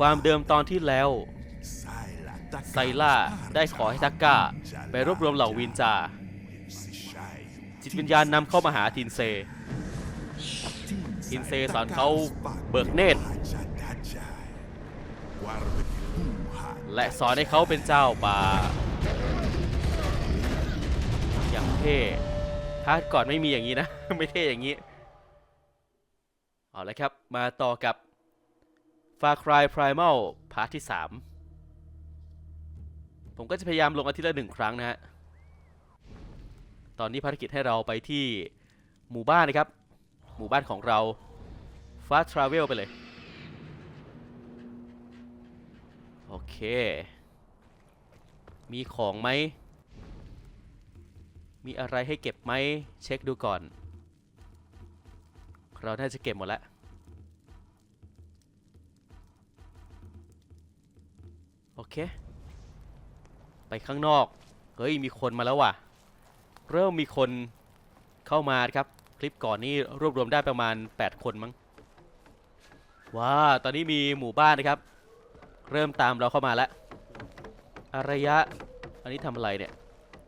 ความเดิมตอนที่แล้วไซล่าได้ขอให้ทักกะไปรวบรวมเหล่าวินจา จิตวิญญาณนำเข้ามาหาทินเซ ทินเซสอนเขาเบิกเนตรและสอนให้เขาเป็นเจ้าป่า อย่างเท่ถ้าก่อนไม่มีอย่างนี้นะ ไม่เท่อย่างนี้ เอาละครับ มาต่อกับ Far Cry Primal พาร์ทที่ 3 ผมก็จะพยายามลงอาทิตย์ละหนึ่งครั้งนะฮะ ตอนนี้ภารกิจให้เราไปที่หมู่บ้านนะครับ หมู่บ้านของเรา Fast Travel ไปเลย โอเค มีของไหม มีอะไรให้เก็บไหม เช็คดูก่อน เราน่าจะเก็บหมดแล้ว โอเค ไปข้างนอก เฮ้ย มีคนมาแล้วว่ะ เริ่มมีคนเข้ามาครับ คลิปก่อนนี่รวบรวมได้ประมาณ 8 คนมั้ง ว้า ตอนนี้มีหมู่บ้านนะครับ เริ่มตามเราเข้ามาแล้ว อารยะ อันนี้ทำอะไรเนี่ย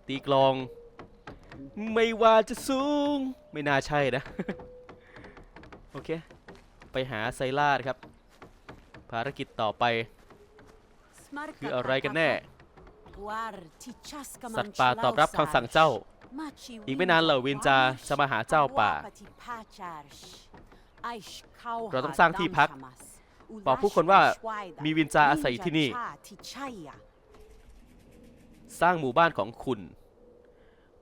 ตีกลอง ไม่ว่าจะสูง ไม่น่าใช่นะ โอเค ไปหาไซล่านะครับ ภารกิจต่อไป คืออะไรกันแน่ สัตว์ป่าตอบรับคำสั่งเจ้า อีกไม่นานเหล่าวินจาจะมาหาเจ้าป่า เราต้องสร้างที่พัก บอกผู้คนว่ามีวินจาอาศัยอยู่ที่นี่ สร้างหมู่บ้านของคุณ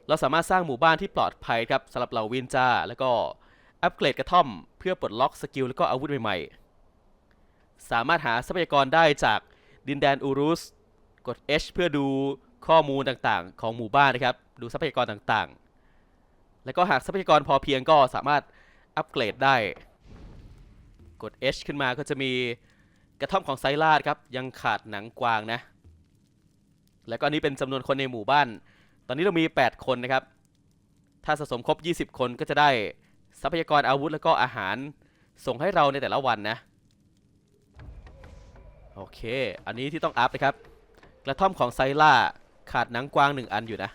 เราสามารถสร้างหมู่บ้านที่ปลอดภัยครับสำหรับเหล่าวินจา แล้วก็อัปเกรดกระท่อม เพื่อปลดล็อกสกิลแล้วก็อาวุธใหม่ๆ สามารถหาทรัพยากรได้จาก ดินแดนอูรุส กด H เพื่อดูข้อมูลต่างๆ ของหมู่บ้านนะครับ ดูทรัพยากรต่างๆ แล้วก็หากทรัพยากรพอเพียงก็สามารถอัปเกรดได้ กด H ขึ้นมาก็จะมีกระท่อมของไซลาดครับ ยังขาดหนังกวางนะ แล้วก็อันนี้เป็นจำนวนคนในหมู่บ้าน ตอนนี้เรามี 8 คนนะครับ ถ้าสะสมครบ 20 คนก็จะได้ทรัพยากรอาวุธแล้วก็อาหารส่งให้เราในแต่ละวันนะ โอเค อันนี้ที่ต้องอัพนะครับ กระท่อมของไซล่าขาดหนังกวางหนึ่งอันอยู่นะ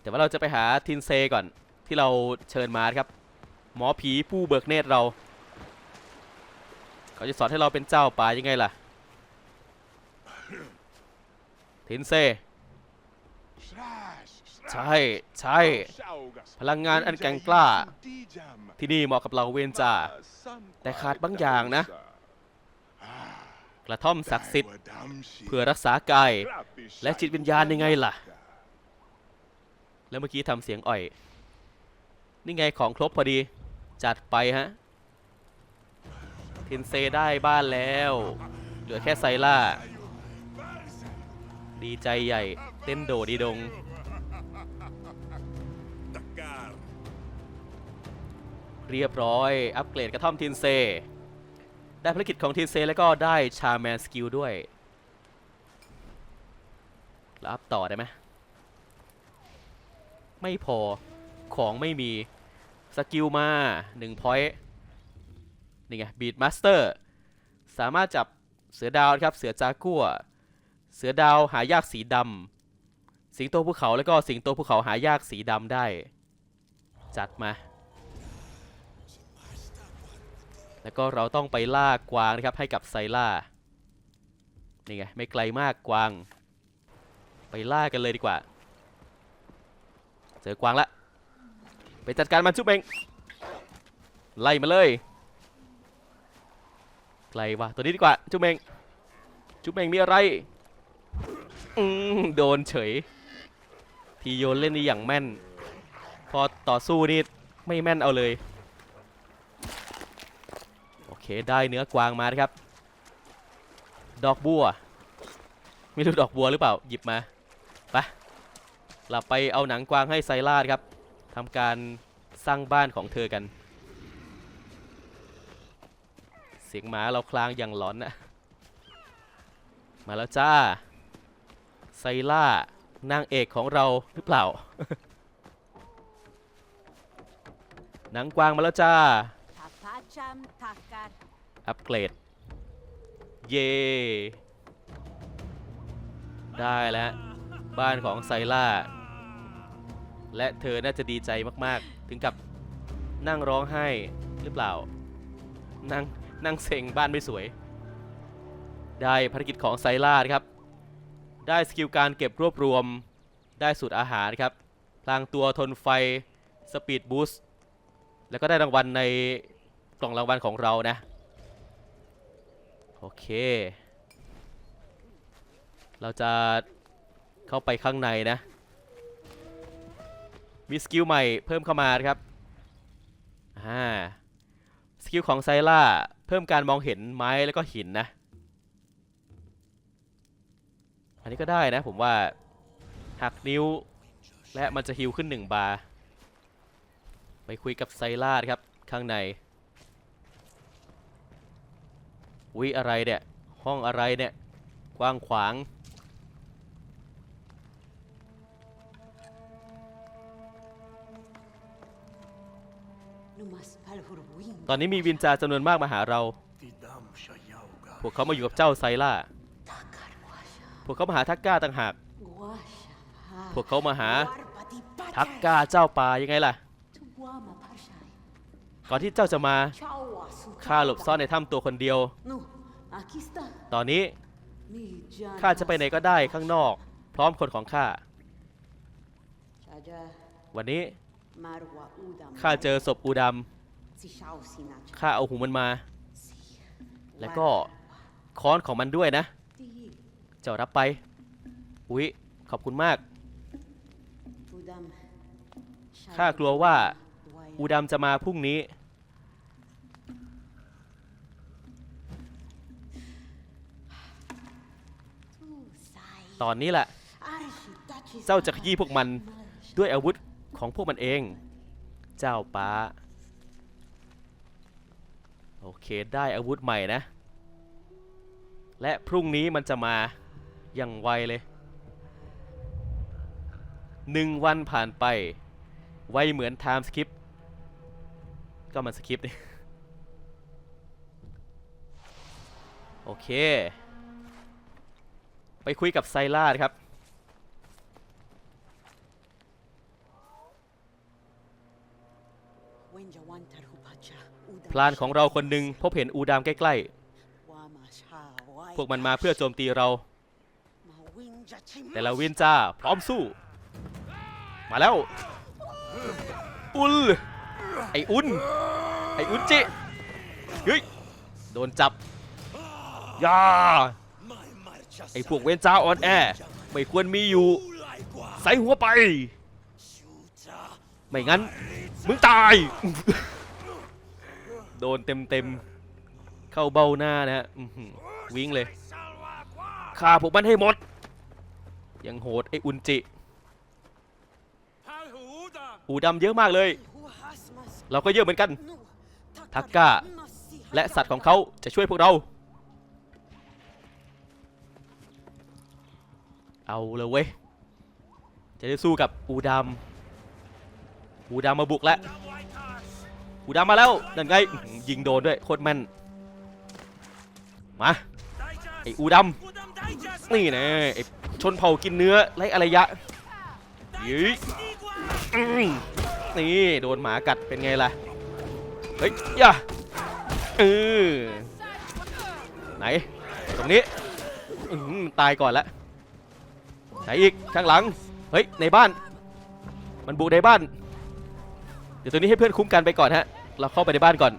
แต่ว่าเราจะไปหาทินเซก่อนที่เราเชิญมาครับ หมอผีผู้เบิกเนตรเรา เขาจะสอนให้เราเป็นเจ้าป่ายังไงล่ะ ทินเซ ใช่ ใช่ พลังงานอันแกร่งกล้า ที่นี่เหมาะกับเราเวนจา แต่ขาดบางอย่างนะ กระท่อมศักดิ์สิทธิ์เพื่อรักษากายและจิตวิญญาณยังไงล่ะ แล้วเมื่อกี้ทำเสียงอ่อย นี่ไงของครบพอดีจัดไปฮะ ทินเซได้บ้านแล้ว เหลือแค่ไซล่า ดีใจใหญ่ เต้นโดดีดง เรียบร้อย อัปเกรดกระท่อมทินเซ ได้ภารกิจของทินเซแล้วก็ได้ชาแมนสกิลด้วยแล้วอัพต่อได้ไหมไม่พอของไม่มีสกิลมา1 point นี่ไงบีดมาสเตอร์สามารถจับเสือดาวครับ เสือจากัวเสือดาวหายากสีดำสิงโตภูเขาแล้วก็สิงโตภูเขาหายากสีดำได้ จัดมา แล้วก็เราต้องไปล่ากวางนะครับให้กับไซล่า นี่ไงไม่ไกลมากกวาง ไปล่ากันเลยดีกว่า เจอกวางละไปจัดการมันจุ๊บเองไล่มาเลย ไกลวะตัวนี้ดีกว่าจุ๊บเองจุ๊บเองมีอะไรอืมโดนเฉย ทีโยนเล่นนี่อย่างแม่น พอต่อสู้นี่ไม่แม่นเอาเลย เคได้เนื้อกวางมานะครับ ดอกบัว ไม่รู้ดอกบัวหรือเปล่า หยิบมา ไปเราไปเอาหนังกวางให้ไซล่าครับทำการสร้างบ้านของเธอกัน เสียงหมาเราคลางอย่างหลอนนะมาแล้วจ้า ไซล่านางเอกของเราหรือเปล่า หนังกวางมาแล้วจ้า อัปเกรด เย่ได้แล้ว บ้านของไซล่า และเธอน่าจะดีใจมากๆ ถึงกับนั่งร้องไห้หรือเปล่า นั่งนั่งเซ็งบ้านไม่สวย ได้ภารกิจของไซล่าครับ ได้สกิลการเก็บรวบรวม ได้สูตรอาหารครับ พลางตัวทนไฟ สปีดบูสต์ แล้วก็ได้รางวัลใน กล่องรางวัลของเรานะ โอเค เราจะเข้าไปข้างในนะ มีสกิลใหม่เพิ่มเข้ามาครับอ่าสกิลของไซล่า เพิ่มการมองเห็นไม้แล้วก็หินนะ อันนี้ก็ได้นะผมว่าหักนิ้วและมันจะฮิวขึ้นหนึ่งบาร์ ไปคุยกับไซล่าครับ ข้างใน วิอะไรเนี่ย ห้องอะไรเนี่ย กว้างขวาง ตอนนี้มีวินจาจำนวนมากมาหาเรา พวกเขามาอยู่กับเจ้าไซล่า พวกเขามาหาทักก้าต่างหาก พวกเขามาหาทักก้าเจ้าป่ายังไงล่ะ ก่อนที่เจ้าจะมาข้าหลบซ่อนในถ้ำตัวคนเดียว ตอนนี้ข้าจะไปไหนก็ได้ข้างนอก พร้อมคนของข้า วันนี้ข้าเจอศพอูดำข้าเอาหูมันมา แล้วก็ค้อนของมันด้วยนะ เจ้ารับไป อุ๊ย ขอบคุณมาก ข้ากลัวว่าอูดำจะมาพรุ่งนี้ ตอนนี้แหละ เจ้าจะขยี้พวกมันด้วยอาวุธของพวกมันเอง เจ้าป้า โอเคได้อาวุธใหม่นะ และพรุ่งนี้มันจะมาอย่างไวเลยหนึ่งวันผ่านไป ไวเหมือนไทม์สคริป ก็มันสคริปต์นี่ โอเค ไปคุยกับไซล่าครับ พลานของเราคนหนึ่งพบเห็นอูดามใกล้ๆ พวกมันมาเพื่อโจมตีเรา แต่ละวินจ้าพร้อมสู้ มาแล้ว อุล ไออุนไออุนจิเฮ้ย โดนจับยา ไอ้พวกเวนจ้าออนแอไม่ควรมีอยู่ใส่หัวไป ไม่งั้น มึงตาย โดนเต็มเต็มเข้าเบ้าหน้านะฮะวิ่งเลยฆ่าพวกมันให้หมด ยังโหดไออุนจิอูดำเยอะมากเลย เราก็เยอะเหมือนกัน ทักกะและสัตว์ของเขาจะช่วยพวกเรา เอาเลยเว้ย จะได้สู้กับอูดำอูดำมาบุกแล้วอูดำมาแล้วนั่นไงยิงโดนด้วยโคตรแม่น มาไออูดำนี่นะไอชนเผ่ากินเนื้อไรอะไรยะยืยอืมนี่โดนหมากัดเป็นไงล่ะ เฮ้ยย่าเออไหน ตรงนี้ตายก่อนละ ไหนอีกข้างหลัง เฮ้ย ในบ้าน มันบุกในบ้าน เดี๋ยวตัวนี้ให้เพื่อนคุ้มกันไปก่อนฮะ เราเข้าไปในบ้านก่อน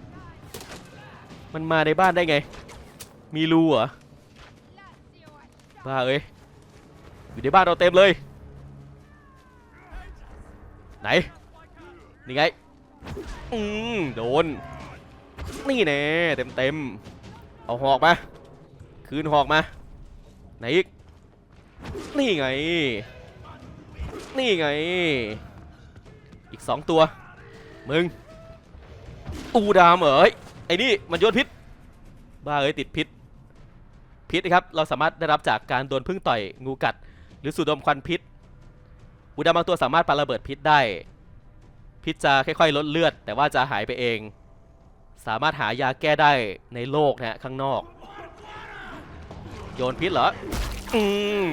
มันมาในบ้านได้ไง มีรูเหรอ บ้าเอ้ย อยู่ในบ้านเราเต็มเลย ไหน นี่ไง อืมโดน นี่แน่เต็มเต็มๆเอาหอกมา คืนหอกมา ไหนอีก นี่ไง นี่ไง อีกสองตัว มึง อูดามเหรอเอ้ยไอ้นี่มันโยนพิษ บ้าเอ้ยติดพิษ พิษนะครับ เราสามารถได้รับจากการโดนพึ่งต่อยงูกัด หรือสูดดมควันพิษอุดามบางตัวสามารถปาระเบิดพิษได้ พิษจะค่อยๆลดเลือด แต่ว่าจะหายไปเอง สามารถหายาแก้ได้ในโลกนะฮะข้างนอก โยนพิษเหรอ อืม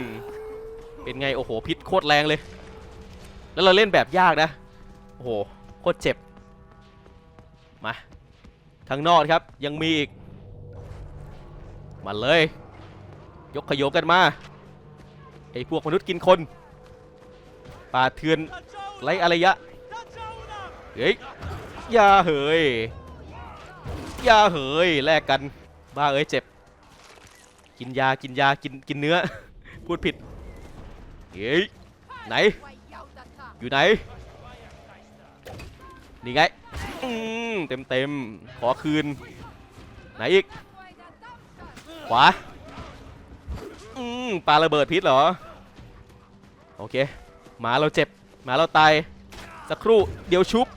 เป็นไง โอ้โห พิษโคตรแรงเลย แล้วเราเล่นแบบยากนะ โอ้โห โคตรเจ็บ มาข้างนอกครับ ยังมีอีก มาเลย ยกขยโยกันมา ไอ้พวกมนุษย์กินคน ป่าเถื่อนไรอารยะ เฮ้ยอย่าเหยอย่าเหยแลกกัน บ้าเอ้ยเจ็บ กินยา กินยา กิน กินเนื้อ พูดผิด เฮ้ยไหน อยู่ไหน นี่ไงอืมเต็มเต็มๆขอคืน ไหนอีก ขวาอืมปาระเบิดพิษเหรอ โอเค หมาเราเจ็บ หมาเราตาย สักครู่ เดี๋ยวชุบ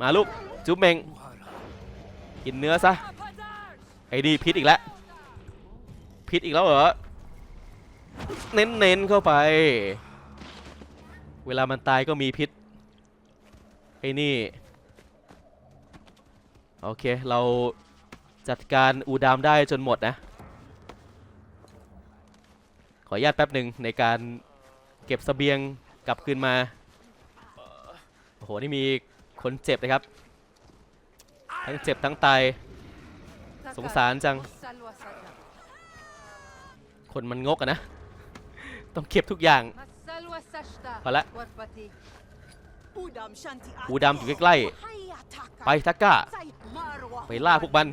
มาลูก จุ๊บเมง กินเนื้อซะ ไอ้นี่พิษอีกแล้ว พิษอีกแล้วเหรอ เน้นๆเข้าไป เวลามันตายก็มีพิษไอ้นี่โอเค เราจัดการอูดามได้จนหมดนะ ขออนุญาตแป๊บหนึ่งในการเก็บเสบียงกลับคืนมา โอ้โห นี่มีคนเจ็บนะครับ ทั้งเจ็บทั้งตาย สงสารจัง คนมันงกอะนะ ต้องเก็บทุกอย่างพอละอูดำอยู่ใกล้ๆไปทักก้าไปล่าพวกมัน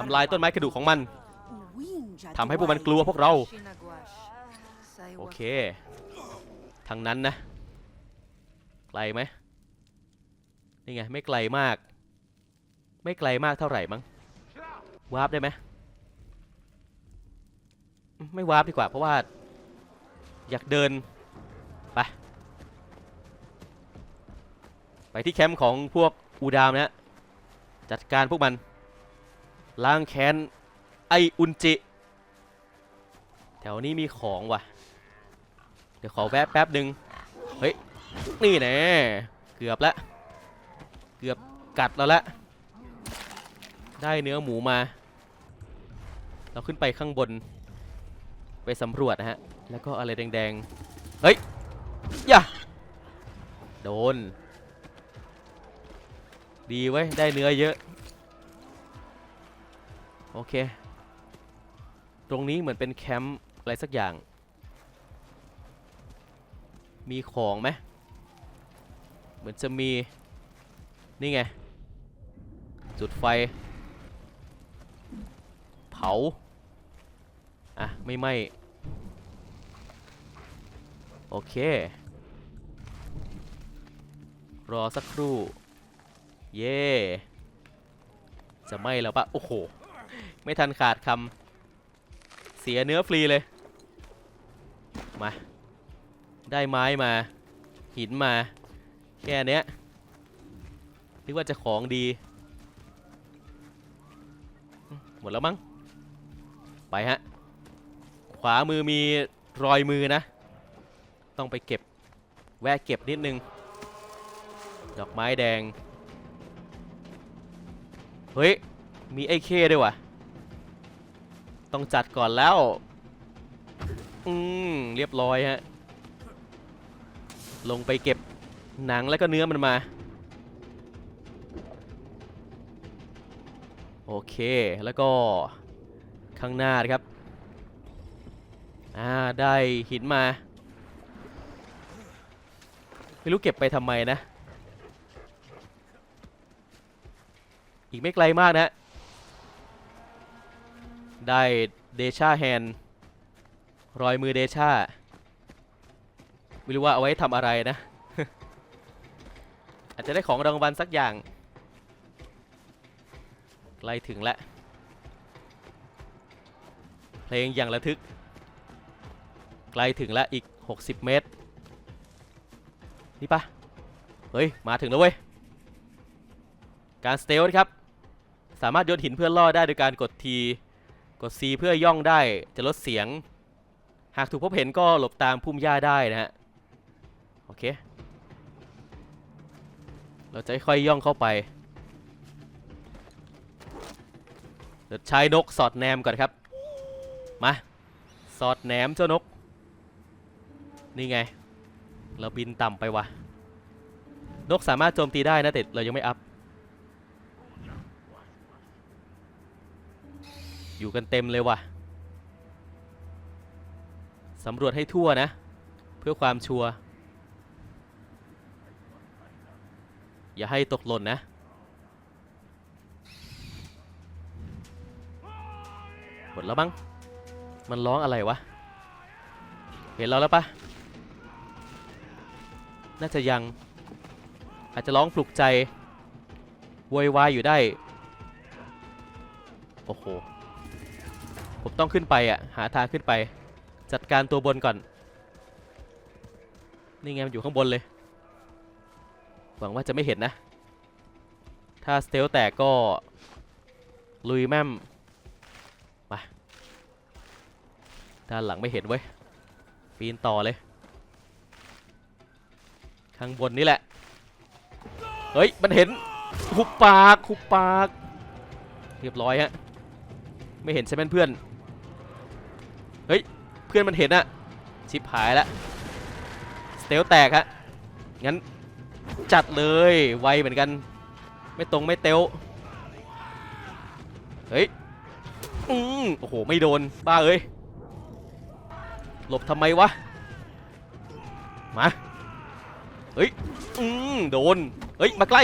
ทำลายต้นไม้กระดูกของมันทำให้พวกมันกลัวพวกเรา โอเค ทางนั้นนะ ไกลไหมนี่ไง ไม่ไกลมาก ไม่ไกลมากเท่าไหร่มั้งวาร์ปได้ไหมอืม ไม่วาร์ปดีกว่าเพราะว่า อยากเดิน ไป ไปที่แคมป์ของพวกอูดามนะ จัดการพวกมัน ล้างแค้น ไออุนจิ แถวนี้มีของว่ะ เดี๋ยวขอแวะแป๊บหนึ่งเฮ้ย นี่แน่เกือบละ เกือบกัดเราละ ได้เนื้อหมูมา เราขึ้นไปข้างบน ไปสำรวจนะฮะ แล้วก็อะไรแดงๆ เฮ้ย อย่า โดน ดีไว้ได้เนื้อเยอะ โอเค ตรงนี้เหมือนเป็นแคมป์อะไรสักอย่าง มีของไหม เหมือนจะมี นี่ไง จุดไฟ เผา อะ ไม่ไหมโอเค รอสักครู่ เย่จะไหมแล้วปะโอ้โห ไม่ทันขาดคำเสียเนื้อฟรีเลย มา ได้ไม้มา หินมา แค่เนี้ยนึกว่าจะของดี หมดแล้วมั้ง ไปฮะ ขวามือมีรอยมือนะ ต้องไปเก็บ แวะเก็บนิดนึง ดอกไม้แดง เฮ้ย มีไอ้เคด้วยวะต้องจัดก่อนแล้ว อืม เรียบร้อยฮะ ลงไปเก็บหนังแล้วก็เนื้อมันมา โอเค แล้วก็ข้างหน้านะครับ อ่าได้หินมาไม่รู้เก็บไปทำไมนะ อีกไม่ไกลมากนะ ได้เดชาแฮนรอยมือเดชาไม่รู้ว่าเอาไว้ทำอะไรนะ อาจจะได้ของรางวัลสักอย่างใกล้ถึงแล้ว เพลงอย่างระทึก ใกล้ถึงแล้วอีก 60 เมตร นี่ปะเฮ้ย มาถึงแล้วเว้ย การสเตลครับ สามารถโยนหินเพื่อล่อได้โดยการกดทีกด C เพื่อย่องได้จะลดเสียง หากถูกพบเห็นก็หลบตามพุ่มหญ้าได้นะฮะ โอเค เราจะค่อยย่องเข้าไปเดี๋ยวใช้นกสอดแนมก่อนครับ มา สอดแหนมเจ้านก นี่ไง เราบินต่ำไปวะนกสามารถโจมตีได้นะแต่เรายังไม่อัพ อยู่กันเต็มเลยว่ะสำรวจให้ทั่วนะ เพื่อความชัวร์อย่าให้ตกหล่นนะ หมดแล้วมั้ง มันร้องอะไรวะ เห็นเราแล้วปะ น่าจะยัง อาจจะร้องปลุกใจโวยวายอยู่ได้ โอ้โห ผมต้องขึ้นไปอะ หาทางขึ้นไป จัดการตัวบนก่อน นี่ไงมันอยู่ข้างบนเลย หวังว่าจะไม่เห็นนะ ถ้าสเตลแตกก็ ลุยแม่มมาด้านหลังไม่เห็นเว้ย ปีนต่อเลย ข้างบนนี่แหละ เฮ้ย มันเห็นหุบปากหุบปาก เรียบร้อยฮะ ไม่เห็นใช่ไหมเพื่อน เฮ้ย เพื่อนมันเห็นอะชิปหายแล้วสเตลแตกฮะ งั้นจัดเลย ไวเหมือนกัน ไม่ตรงไม่เตลเฮ้ย อืมโอ้โห ไม่โดน บ้าเอ้ย หลบทำไมวะ มา เฮ้ย อืมโดน เฮ้ย มาใกล้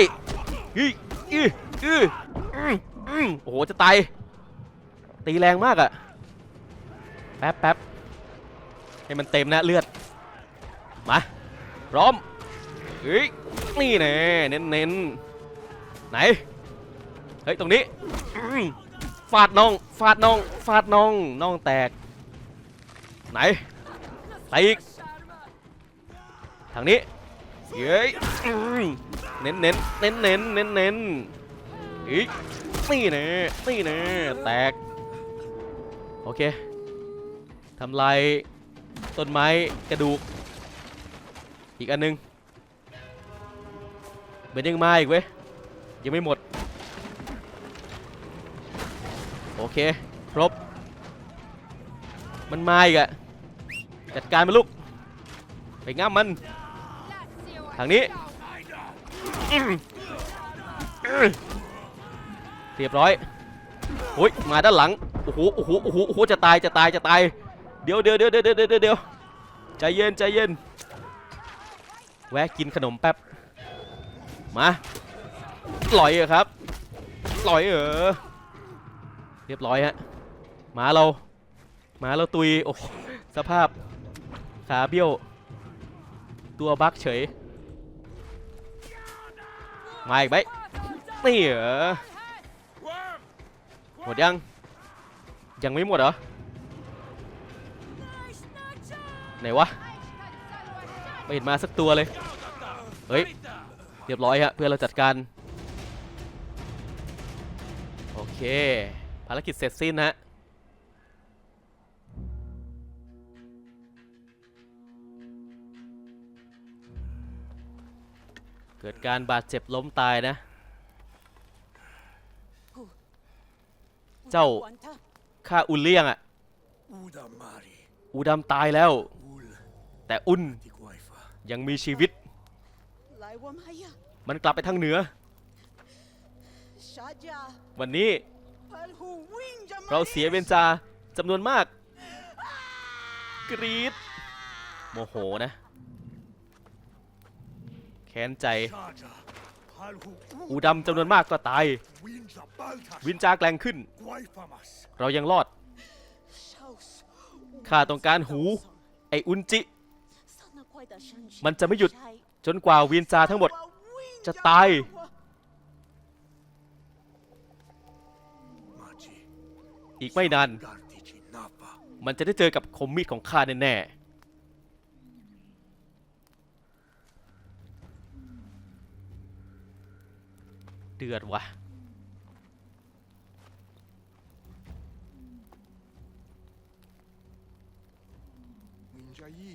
อีอีอีอืมอืมโอ้โห จะตาย ตีแรงมากอะแป๊บแป๊บให้มันเต็มนะเลือด มา พร้อมเฮ้ย นี่แน่เน้นเน้นไหน เฮ้ย ตรงนี้ฟาดน้อง ฟาดน้อง ฟาดน้อง น้องแตก ไหนไปอีก ทางนี้ เฮ้ยอืมเน้นเน้นเน้นเน้นเน้นเน้นๆอีกนี่แน่นี่แน่แตก โอเคทำลายต้นไม้กระดูก อีกอันหนึงเหมือนยังมาอีกเว้ย ยังไม่หมด โอเค ครบ มันมาอีกอะจัดการมันลูก ไปง่ามมัน ทางนี้เรียบร้อยโอ้ยมาด้านหลังโอ้โหโอ้โหโอ้โหโอ้โหจะตายจะตายจะตายเดี๋ยวเดี๋ยวเดี๋ยวเดี๋ยวเดี๋ยวเดี๋ยวใจเย็นใจเย็นแวะกินขนมแป๊บมาลอยเหรอครับลอยเหรอเรียบร้อยฮะหมาเรามาเราตุยโอ้สภาพขาเบี้ยวตัวบักเฉย มาอีกไหมนี่เหรอหมดยัง ยังไม่หมดเหรอ ไหนวะ ไม่เห็นมาสักตัวเลย เฮ้ย เรียบร้อยฮะเพื่อเราจัดการ โอเค ภารกิจเสร็จสิ้นนะฮะ เกิดการบาดเจ็บล้มตายนะ เจ้าฆ่าอุลเลียงอะ Uda Mari, อูดำตายแล้ว Ul แต่อุ่น di Guaifa. ยังมีชีวิต Laiwa Maya, มันกลับไปทางเหนือ Shaja, วันนี้ Palhu Winja เราเสียเบนจาจำนวนมาก กรีดโมโหนะแค้นใจ Shaja, Palhu อูดำจำนวนมากก็ตาย Winja Baltas, วินจาแกล้งขึ้น Guaifamas. เรายังรอด Shaus, ข้าต้องการหู ไออุนจิ Sana Kwaida Shanji, มันจะไม่หยุดจนกว่าวินจาทั้งหมด จะตาย Maji, อีกไม่นาน Gardici Napa. มันจะได้เจอกับคมมีดของข้าแน่ๆ เดือดวะ Winjai,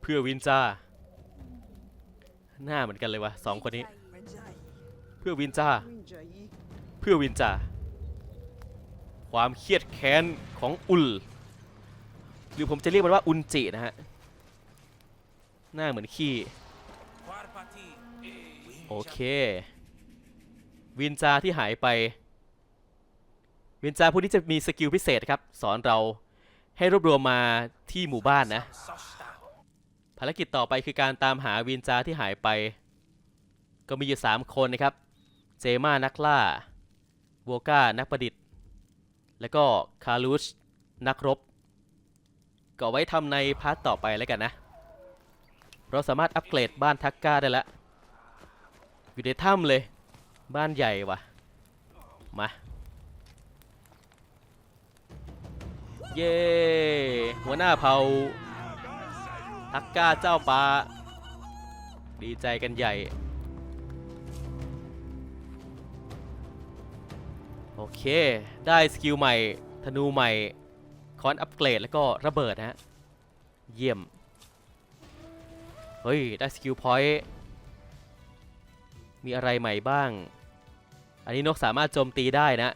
เพื่อวินจาหน้าเหมือนกันเลยวะสองคนนี้ เพื่อวินจา Winjai, เพื่อวินจาโหความเครียดแค้นของอุล หรือผมจะเรียกมันว่าอุนจินะฮะ หน้าเหมือนขี้ โอเค วินจาที่หายไป วินจาผู้นี้จะมีสกิลพิเศษครับ สอนเราให้รวบรวมมาที่หมู่บ้านนะ ภารกิจต่อไปคือการตามหาวินจาที่หายไป ก็มีอยู่ 3 คนนะครับ เจม่านักล่าโวก้านักประดิษฐ์ แล้วก็คารูชนักรบ ก็ไว้ทำในพาร์ทต่อไปแล้วกันนะ เราสามารถอัปเกรดบ้านทักก้าได้แล้วอยู่ในถ้ำเลย บ้านใหญ่ว่ะมา เย้หัวหน้าเผาทักก้าเจ้าป่าดีใจกันใหญ่ โอเค ได้สกิลใหม่ ธนูใหม่ คอนอัปเกรด แล้วก็ระเบิดนะฮะ เยี่ยม เฮ้ย ได้สกิลพอยต์ มีอะไรใหม่บ้าง อันนี้นกสามารถโจมตีได้นะ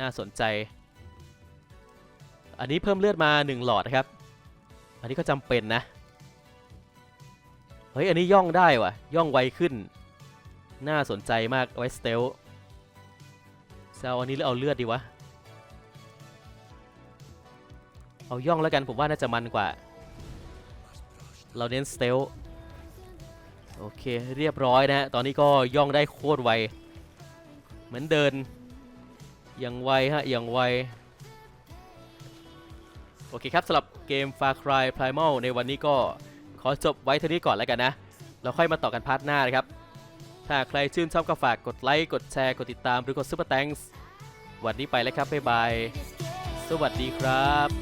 น่าสนใจ อันนี้เพิ่มเลือดมา 1 หลอดนะครับ อันนี้ก็จำเป็นนะ เฮ้ย อันนี้ย่องได้ว่ะ ย่องไวขึ้น น่าสนใจมากไว้สเตลเซลอันนี้หรือเอาเลือดดีวะ เอาย่องแล้วกันผมว่าน่าจะมันกว่า เราเน้นสเตล โอเคเรียบร้อยนะฮะตอนนี้ก็ย่องได้โคตรไว เหมือนเดิน อย่างไวฮะ อย่างไว โอเคครับสำหรับเกม Far Cry Primal ในวันนี้ก็ขอจบไว้เท่านี้ก่อนแล้วกันนะแล้วค่อยมาต่อกันพาร์ทหน้านะครับ ถ้าใครชื่นชอบก็ฝากกดไลค์ กดแชร์ กดติดตามหรือกด Super Thanks วันนี้ไปแล้วครับ บ๊ายบาย สวัสดีครับ